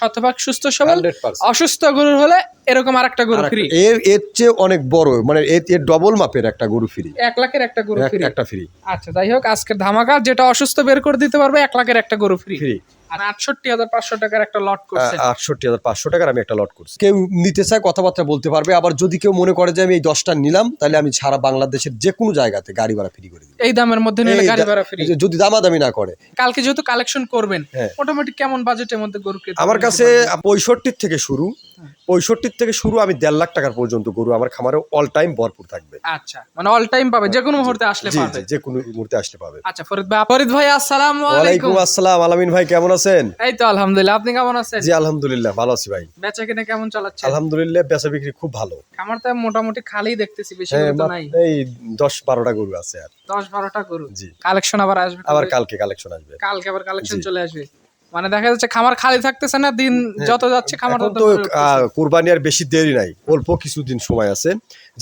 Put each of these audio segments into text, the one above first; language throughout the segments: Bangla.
শতভাগ সুস্থ সবল 100% অসুস্থ গরুর হলে এরকম আর একটা গরু ফ্রি এর এর চেয়ে অনেক বড় মানে এর ডবল মাপের একটা গরু ফ্রি এক লাখের একটা গরু ফ্রি একটা ফ্রি আচ্ছা যাই হোক আজকের ধামাকা যেটা অসুস্থ বের করে দিতে পারবে এক লাখের একটা গরু ফ্রি ফ্রি আর আটষট্টি হাজার পাঁচশো টাকার একটা লট করছে। আটষট্টি হাজার পাঁচশো টাকার আমি একটা লট করছি। কেউ নিতে চায় কথাবার্তা বলতে পারবে। আবার যদি কেউ মনে করে যে আমি এই দশটা নিলাম তাহলে আমি সারা বাংলাদেশের যে কোনো জায়গাতে গাড়ি ভাড়া ফ্রি করে দিই এই দামের মধ্যে নিলে গাড়ি ভাড়া ফ্রি যদি দামাদামি না করে। কালকে যেহেতু কালেকশন করবেন হ্যাঁ। মোটামুটি কেমন বাজেটের মধ্যে গরু আমার কাছে? পঁয়ষট্টির থেকে শুরু। পঁয়ষট্টির থেকে শুরু আমি দেড় লাখ টাকার পর্যন্ত গরু আমার খামারে অল টাইম ভরপুর থাকবে। আচ্ছা মানে অল টাইম পাবে যে কোনো মুহূর্তে আসলে পাবে। যে কোনো মুহূর্তে আসতে পাবে। আচ্ছা ফরিদ ভাই ফরিদ ভাই আসসালামু আলাইকুম। আসসালাম আলামিন ভাই কেমন আছেন? এই তো আলহামদুলিল্লাহ আপনি কেমন আছেন? জি আলহামদুলিল্লাহ ভালো আছি ভাই। বেচা কিনা কেমন চালাচ্ছে? আলহামদুলিল্লাহ বেচা বিক্রি খুব ভালো। খামার তো মোটামুটি খালি দেখতেছি বেশি হ্যাঁ, তো নাই। এই দশ বারোটা গরু আছে আর। দশ বারোটা গরু। জি। কালেকশন আবার আসবে আবার কালকে কালেকশন আসবে। কালকে আবার কালেকশন চলে আসবে? মানে দেখা যাচ্ছে খামার খালি থাকতেছে না দিন যত যাচ্ছে খামার তত তো কুরবানি আর বেশি দেরি নাই অল্প কিছুদিন সময় আছে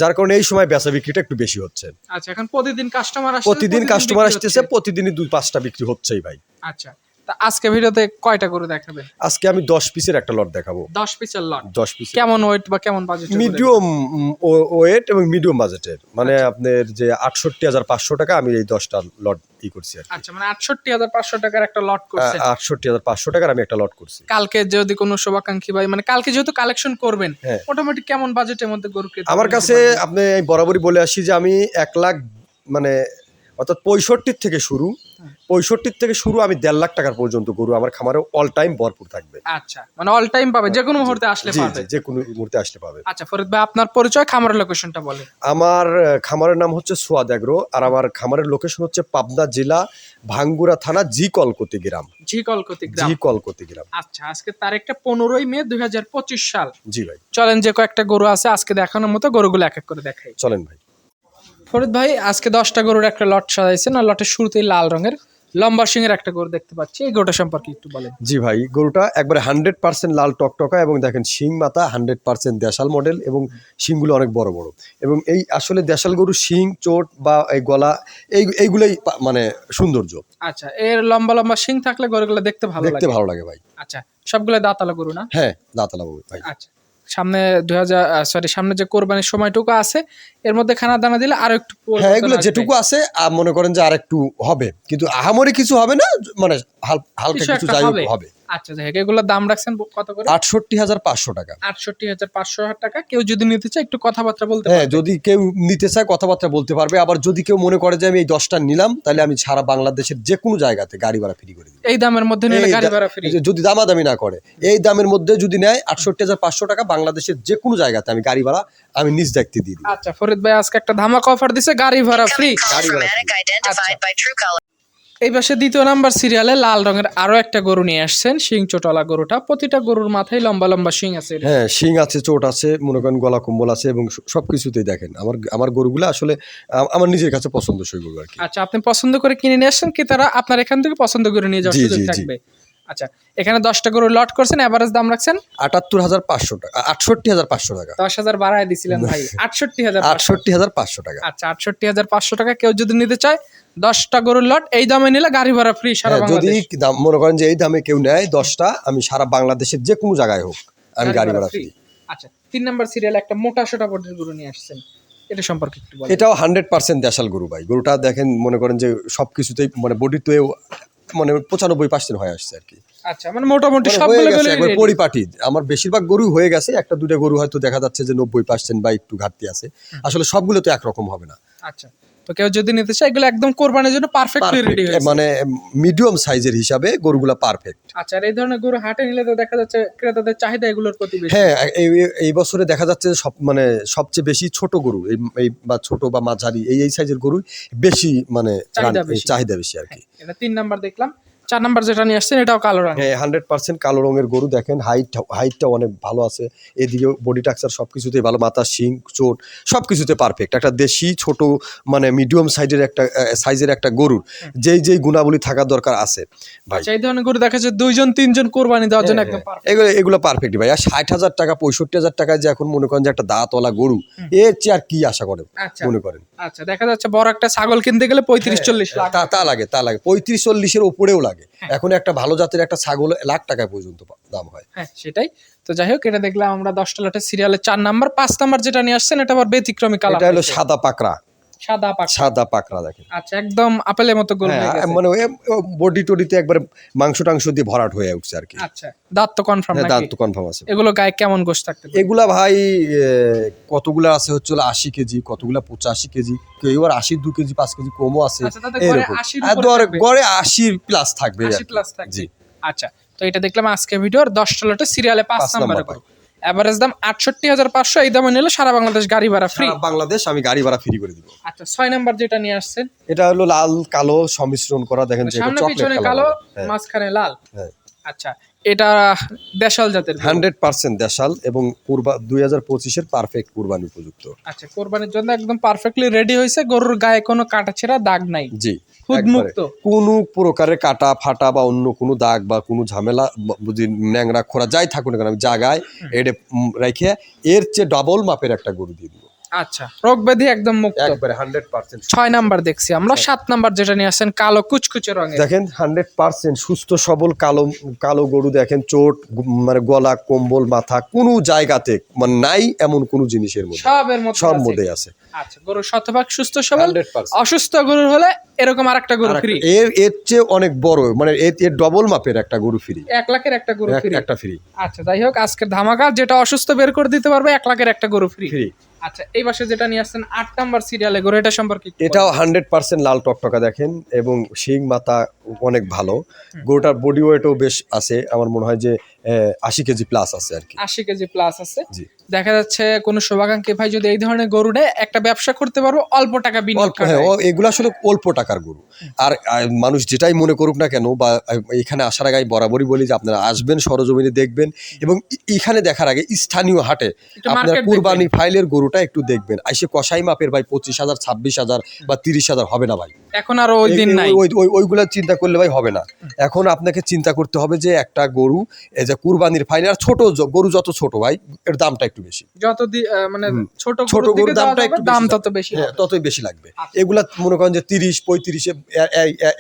যার কারণে এই সময় বেচা বিক্রিটা একটু বেশি হচ্ছে। আচ্ছা এখন প্রতিদিন কাস্টমার আসছে প্রতিদিন কাস্টমার আসতেছে প্রতিদিনই দুই পাঁচটা বিক্রি হচ্ছেই ভাই। আচ্ছা তা আজকে ভিডিওতে কয়টা গরু দেখাবে? আজকে আমি দশ পিসের একটা লট দেখাবো। দশ পিসের লট দশ পিস কেমন ওয়েট বা কেমন বাজেট মিডিয়াম ওয়েট এবং মিডিয়াম বাজেটের মানে আপনার যে আটষট্টি হাজার পাঁচশো টাকা আমি এই দশটা লট ই করছি আর। আচ্ছা মানে আটষট্টি হাজার পাঁচশো টাকার একটা লট করছে আটষট্টি হাজার পাঁচশো টাকার আমি একটা লট করছি। কালকে যদি কোনো শুভাকাঙ্ক্ষী ভাই মানে কালকে যেহেতু কালেকশন করবেন হ্যাঁ। মোটামুটি কেমন বাজেটের মধ্যে গরু আমার কাছে আপনি বরাবরই বলে আসি যে আমি এক লাখ মানে অর্থাৎ পঁয়ষট্টির থেকে শুরু পঁয়ষট্টির থেকে শুরু আমি দেড় লাখ টাকার পর্যন্ত গরু আমার খামারে অল টাইম ভরপুর থাকবে। আচ্ছা মানে অল টাইম পাবে যে কোনো মুহূর্তে আসলে পাবে। যে কোনো মুহূর্তে আসতে পাবে। আচ্ছা ফরিদ ভাই আপনার পরিচয় খামারের লোকেশনটা বলে আমার খামারের নাম হচ্ছে সোয়াদ এগ্রো আর আমার খামারের লোকেশন হচ্ছে পাবনা জেলা ভাঙ্গুরা থানা জি কলকতি গ্রাম। জি কলকতি গ্রাম। জি কলকতি গ্রাম। আচ্ছা আজকে তারিখটা পনেরোই মে দুই হাজার পঁচিশ সাল। জি ভাই। চলেন যে কয়েকটা গরু আছে আজকে দেখানোর মতো গরুগুলো এক এক করে দেখাই। চলেন ভাই। ফরিদ ভাই আজকে দশটা গরুর একটা লট সাজাইছেন আর লটের শুরুতেই লাল রঙের লম্বা সিং এর একটা গরু দেখতে পাচ্ছি। এই গরুটা সম্পর্কে একটু বলেন। জি ভাই গরুটা একবারে হান্ড্রেড পার্সেন্ট লাল টকটকা এবং দেখেন শিং মাথা হান্ড্রেড পার্সেন্ট দেশাল মডেল এবং শিংগুলো অনেক বড় বড়। এবং এই আসলে দেশাল গরু শিং চোট বা এই গলা এই এইগুলোই মানে সৌন্দর্য। আচ্ছা এর লম্বা লম্বা সিং থাকলে গরুগুলো দেখতে ভালো দেখতে ভালো লাগে ভাই। আচ্ছা সবগুলো দাঁতালা গরু না? হ্যাঁ দাঁতালা বাবু ভাই। আচ্ছা সামনে দু হাজার সরি সামনে যে কোরবানির সময়টুকু আছে এর মধ্যে খানা দানা দিলে আরও একটু হ্যাঁ এগুলো যেটুকু আছে মনে করেন যে আর একটু হবে। কিন্তু আহামরি কিছু হবে না মানে হাল- হালকা কিছু যাই হবে। আচ্ছা যাই এগুলোর দাম রাখছেন কত করে? আটষট্টি হাজার পাঁচশো টাকা। আটষট্টি হাজার পাঁচশো টাকা। কেউ যদি নিতে চায় একটু কথাবার্তা বলতে হ্যাঁ যদি কেউ নিতে চায় কথাবার্তা বলতে পারবে। আবার যদি কেউ মনে করে যে আমি এই দশটা নিলাম তাহলে আমি সারা বাংলাদেশের যে কোনো জায়গাতে গাড়ি ভাড়া ফ্রি করে দিই এই দামের মধ্যে নিলে গাড়ি ভাড়া ফ্রি যদি দামাদামি না করে এই দামের মধ্যে যদি নেয় আটষট্টি হাজার পাঁচশো টাকা বাংলাদেশের যে কোনো জায়গাতে আমি গাড়ি ভাড়া আমি নিজ দায়িত্বে দিয়ে দিই আচ্ছা ফরিদ ভাই আজকে একটা ধামাকা অফার দিছে গাড়ি ভাড়া ফ্রি Incoming call এই পাশে দ্বিতীয় নাম্বার সিরিয়ালে লাল রঙের আরও একটা গরু নিয়ে আসছেন শিং চোটলা গরুটা। প্রতিটা গরুর মাথায় লম্বা লম্বা শিং আছে। হ্যাঁ শিং আছে চোট আছে মনে করেন গলা কম্বল আছে এবং সব কিছুতেই দেখেন। আমার আমার গরুগুলো আসলে আমার নিজের কাছে পছন্দ সেই গরু আর কি। আচ্ছা আপনি পছন্দ করে কিনে নিয়ে আসছেন কি তারা আপনার এখান থেকে পছন্দ করে নিয়ে যাওয়ার সুযোগ থাকবে? আচ্ছা এখানে দশটা গরু লট করছেন এভারেজ দাম রাখছেন? আটাত্তর হাজার পাঁচশো টাকা আটষট্টি হাজার পাঁচশো টাকা। দশ হাজার বাড়ায় দিছিলেন ভাই আটষট্টি হাজার আটষট্টি হাজার পাঁচশো টাকা। আচ্ছা আটষট্টি হাজার পাঁচশো টাকা কেউ যদি নিতে চায় দশটা গরুর লট এই দামে নিলে গাড়ি ভাড়া ফ্রি সারা হ্যাঁ, যদি দাম মনে করেন যে এই দামে কেউ নেয় দশটা আমি সারা বাংলাদেশের যে কোনো জায়গায় হোক আমি গাড়ি ভাড়া ফ্রি আচ্ছা তিন নাম্বার সিরিয়াল একটা মোটা সোটা বডির গরু নিয়ে আসছেন এটা সম্পর্কে একটু এটাও হান্ড্রেড পার্সেন্ট দেশাল গরু ভাই। গরুটা দেখেন মনে করেন যে সব কিছুতেই মানে বডিতেও মানে পঁচানব্বই পার্সেন্ট হয়ে আসছে আর কি। আচ্ছা মানে মোটামুটি সবগুলো হয়ে গেছে একবার পরিপাটি আমার বেশিরভাগ গরু হয়ে গেছে একটা দুটা গরু হয়তো দেখা যাচ্ছে যে নব্বই পার্সেন্ট বা একটু ঘাটতি আছে। আসলে সবগুলো তো একরকম হবে না। আচ্ছা। তো কেউ যদি নিতে চায় এগুলো একদম কোরবানির জন্য পারফেক্ট রেডি হয়েছে মানে মিডিয়াম সাইজের হিসাবে গরুগুলো পারফেক্ট আচ্ছা এই ধরনের গরু হাটে নিলে তো দেখা যাচ্ছে ক্রেতাদের চাহিদা এগুলোর প্রতি বেশি। হ্যাঁ এই এই বছরে দেখা যাচ্ছে সব মানে সবচেয়ে বেশি ছোট গরু এই এই বা ছোট বা মাঝারি এই এই সাইজের গরু বেশি মানে চাহিদা বেশি। চাহিদা বেশি আর কি। এটা তিন নাম্বার দেখলাম। চার নাম্বার যেটা নিয়ে আসছেন এটাও কালো রঙ হ্যাঁ হান্ড্রেড পার্সেন্ট কালো রঙের গরু দেখেন হাইট হাইটটা অনেক ভালো আছে। এদিকে বডি টাক্সার সব কিছুতেই ভালো মাথা শিং চোট সব কিছুতে পারফেক্ট একটা দেশি ছোট মানে মিডিয়াম সাইজের একটা সাইজের একটা গরুর যেই যেই গুণাবলী থাকার দরকার আছে ভাই। এই ধরনের গরু দেখা যাচ্ছে দুইজন তিনজন কোরবানি দেওয়ার জন্য একদম এগুলো এগুলো পারফেক্ট ভাই। আর ষাট হাজার টাকা পঁয়ষট্টি হাজার টাকায় যে এখন মনে করেন যে একটা দাঁতওয়ালা গরু এর চেয়ে আর কি আশা করেন আচ্ছা। মনে করেন? আচ্ছা দেখা যাচ্ছে বড় একটা ছাগল কিনতে গেলে পঁয়ত্রিশ চল্লিশ লাখ তা তা লাগে তা লাগে। পঁয়ত্রিশ চল্লিশের উপরেও লাগে। লাগে। এখন একটা ভালো জাতের একটা ছাগল লাখ টাকায় পর্যন্ত দাম হয়। হ্যাঁ সেটাই। তো যাই হোক এটা দেখলাম আমরা দশটা লটের সিরিয়ালের চার নাম্বার পাঁচ নাম্বার যেটা নিয়ে আসছেন এটা আবার ব্যতিক্রমী কালার এটা হলো সাদা পাকড়া। সাদা পাক সাদা পাকড়া দেখেন। আচ্ছা একদম আপেলের মতো গরু হয়ে গেছে। মানে বডি টডিতে একবার মাংস টাংস দিয়ে ভরাট হয়ে উঠছে আর কি। আচ্ছা দাঁত তো কনফার্ম হ্যাঁ, নাকি? দাঁত কনফার্ম আছে। এগুলো গায়ে কেমন গোশ থাকতে এগুলা ভাই কতগুলা আছে হচ্ছে হলো আশি কেজি কতগুলা পঁচাশি কেজি কেউ এবার আশি দু কেজি পাঁচ কেজি কমও আছে। আচ্ছা, গড়ে এরকম। 80 র আর উপরে গড়ে থাকবে? গড়ে আশি প্লাস থাকবে 80 প্লাস থাকবে। জি। আচ্ছা তো এটা দেখলাম আজকে ভিডিওর দশটা লটে সিরিয়ালে পাঁচ নাম্বার এভারেজ দাম আটষট্টি হাজার পাঁচশো এই দামে নিলে সারা বাংলাদেশ গাড়ি ভাড়া ফ্রি বাংলাদেশ আমি গাড়ি ভাড়া ফ্রি করে দিব। আচ্ছা ছয় নাম্বার যেটা নিয়ে আসছেন? এটা হলো লাল কালো সমিশ্রণ করা দেখেন সামনে পিছনে কালো মাঝখানে লাল। হ্যাঁ। আচ্ছা এটা দেশাল জাতের হান্ড্রেড পার্সেন্ট দেশাল এবং কুরবা দুই হাজার পঁচিশের পারফেক্ট কুরবানি উপযুক্ত। আচ্ছা কোরবানির জন্য একদম পারফেক্টলি রেডি হয়েছে গরুর গায়ে কোনো কাটা ছেঁড়া দাগ নাই। জি খুদ কোনো প্রকারের কাটা ফাটা বা অন্য কোনো দাগ বা কোনো ঝামেলা যদি ন্যাংরা খোরা যাই থাকুক না কেন আমি জায়গায় এটা রেখে এর চেয়ে ডবল মাপের একটা গরু দিয়ে দিব। আচ্ছা। রোগ ব্যাধি একদম মুক্ত। একবারে হান্ড্রেড পার্সেন্ট ছয় নাম্বার দেখছি আমরা সাত নাম্বার যেটা নিয়ে আসছেন কালো কুচকুচে রঙের। দেখেন হান্ড্রেড পার্সেন্ট সুস্থ সবল কালো কালো গরু দেখেন চোট মানে গলা কম্বল মাথা কোনো জায়গাতে মানে নাই এমন কোনো জিনিসের মধ্যে। সবের মধ্যে সব মধ্যে আছে। আচ্ছা গরু শতভাগ সুস্থ সবল। অসুস্থ গরুর হলে এরকম আরেকটা গরু ফ্রি এর এর চেয়ে অনেক বড় মানে এর এর ডবল মাপের একটা গরু ফ্রি এক লাখের একটা গরু ফ্রি একটা ফ্রি আচ্ছা যাই হোক আজকের ধামাকা যেটা অসুস্থ বের করে দিতে পারবে এক লাখের একটা গরু ফ্রি ফ্রি আচ্ছা এই পাশে যেটা নিয়ে আসছেন আট নাম্বার সিরিয়ালে গরু এটা সম্পর্কে এটাও হান্ড্রেড পার্সেন্ট লাল টকটকা দেখেন এবং শিং মাথা অনেক ভালো। গরুটার বডি ওয়েটও বেশ আছে। আমার মনে হয় যে আশি কেজি প্লাস আছে আর কি। আশি কেজি প্লাস আছে। দেখা যাচ্ছে কোনো শুভাকাঙ্ক্ষী ভাই যদি এই ধরনের গরু নেয় একটা ব্যবসা করতে পারব অল্প টাকা বিনিয়োগ হ্যাঁ এগুলো আসলে অল্প টাকার গরু। আর মানুষ যেটাই মনে করুক না কেন বা এখানে আসার আগে বরাবরই বলি যে আপনারা আসবেন সরজমিনে দেখবেন এবং এখানে দেখার আগে স্থানীয় হাটে আপনার কুরবানি ফাইলের গরুটা একটু দেখবেন। আইসে কষাই মাপের ভাই পঁচিশ হাজার ছাব্বিশ হাজার বা তিরিশ হাজার হবে না ভাই। এখন আর ওই দিন নাই। ওই- ওই- ওইগুলা চিন্তা করলে ভাই হবে না। এখন আপনাকে চিন্তা করতে হবে যে একটা গরু এই যে কুরবানির ফাইল আর ছোট গরু যত ছোট ভাই এর দামটা একটু বেশি। যত মানে ছোট ছোট গরুর দামটা একটু দাম তত বেশি হ্যাঁ ততই বেশি লাগবে। এগুলা মনে করেন যে তিরিশ পঁয়ত্রিশে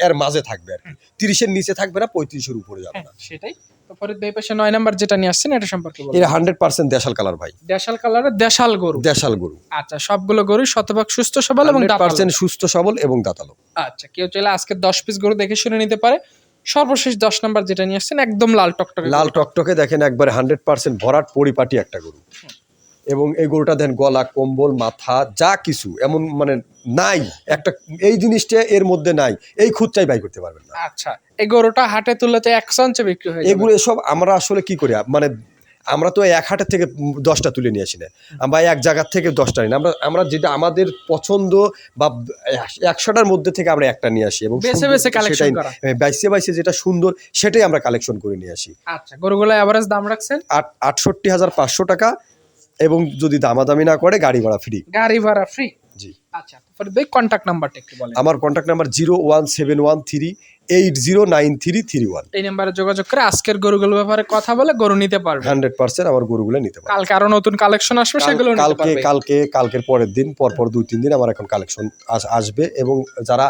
এর- মাঝে থাকবে আর কি। তিরিশের নিচে থাকবে না পঁয়ত্রিশের উপরে যাবে হ্যাঁ, না সেটাই। তো ফরিদ ভাই পাশে নয় নাম্বার যেটা নিয়ে আসছেন এটা সম্পর্কে বলুন। এটা হান্ড্রেড পার্সেন্ট দেশাল কালার ভাই। দেশাল কালারের দেশাল গরু। দেশাল গরু। আচ্ছা সবগুলো গরু শতভাগ সুস্থ সবল এবং দাঁতালো। পার্সেন্ট সুস্থ সবল এবং দাঁতালো। আচ্ছা কেউ চাইলে আজকে দশ পিস গরু দেখে শুনে নিতে পারে। সর্বশেষ দশ নাম্বার যেটা নিয়ে আসছেন একদম লাল টকটকে লাল টকটকে দেখেন একবারে হান্ড্রেড পার্সেন্ট ভরাট পরিপাটি একটা গরু। এবং এই গরুটা দেন গলা কম্বল মাথা যা কিছু এমন মানে নাই। একটা এই জিনিসটা এর মধ্যে নাই। এই খুঁজটাই বাই করতে পারবেন না। আচ্ছা এই গরুটা হাটে তুলতে একশো অঞ্চে বিক্রি হয়ে এগুলো এসব আমরা আসলে কি করি? মানে আমরা তো এক হাটের থেকে দশটা তুলে নিয়ে আসি না। আমরা এক জায়গার থেকে দশটা নিই। আমরা আমরা যেটা আমাদের পছন্দ বা একশোটার মধ্যে থেকে আমরা একটা নিয়ে আসি এবং সেটাই- বাইশে বাইশে যেটা সুন্দর সেটাই আমরা কালেকশন করে নিয়ে আসি। আচ্ছা গরুগুলো অ্যাভারেজ দাম রাখছেন? আট আটষট্টি হাজার পাঁচশো টাকা। এবং যদি দামাদামি না করে গাড়ি ভাড়া ফ্রি গাড়ি ভাড়া ফ্রি জি। আচ্ছা ফরিদ ভাই কন্ট্যাক্ট নাম্বারটা একটু বলেন। আমার contact number zero one seven one three eight zero nine three three one এই নাম্বারে যোগাযোগ করে আজকের গরুগুলোর ব্যাপারে কথা বলে গরু নিতে পারবে। হান্ড্রেড পার্সেন্ট আমার গরুগুলো নিতে পারবে। কালকে আরও নতুন কালেকশন আসবে সেগুলো কালকে কালকে কালকের পরের দিন পরপর দুই তিন দিন আমার এখন কালেকশন আসবে এবং যারা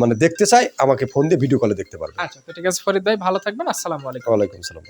মানে দেখতে চায় আমাকে ফোন দিয়ে ভিডিও কলে দেখতে পারবে। আচ্ছা তো ঠিক আছে ফরিদ ভাই ভালো থাকবেন আসসালামু আলাইকুম। ওয়ালাইকুম সালাম